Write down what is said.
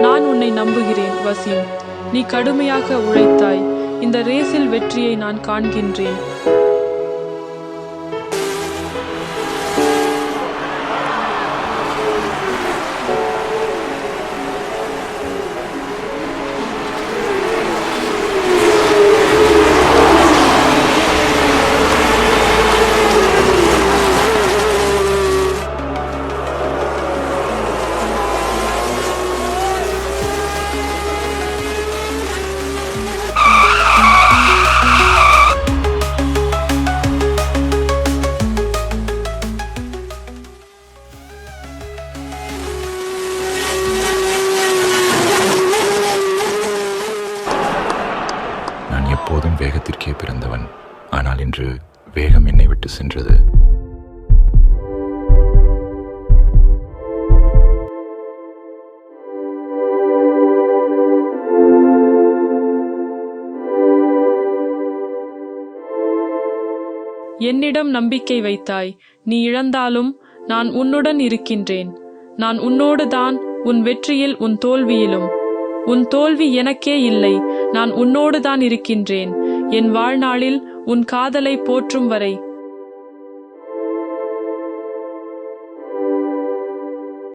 நான் உன்னை நம்புகிறேன் வசீம். நீ கடுமையாக உழைத்தாய். இந்த ரேஸில் வெற்றியை நான் காண்கின்றேன். நான் எப்போதும் வேகத்திற்கே பிறந்தவன். ஆனால் இன்று வேகம் என்னை விட்டு சென்றது. என்னிடம் நம்பிக்கை வைத்தாய். நீ இழந்தாலும் நான் உன்னுடன் இருக்கின்றேன். நான் உன்னோடு தான் உன் வெற்றியில் உன் தோல்வியிலும். உன் தோல்வி எனக்கே இல்லை நான் உன்னோடுதான் இருக்கின்றேன். என் வாழ்நாளில் உன் காதலை போற்றும் வரை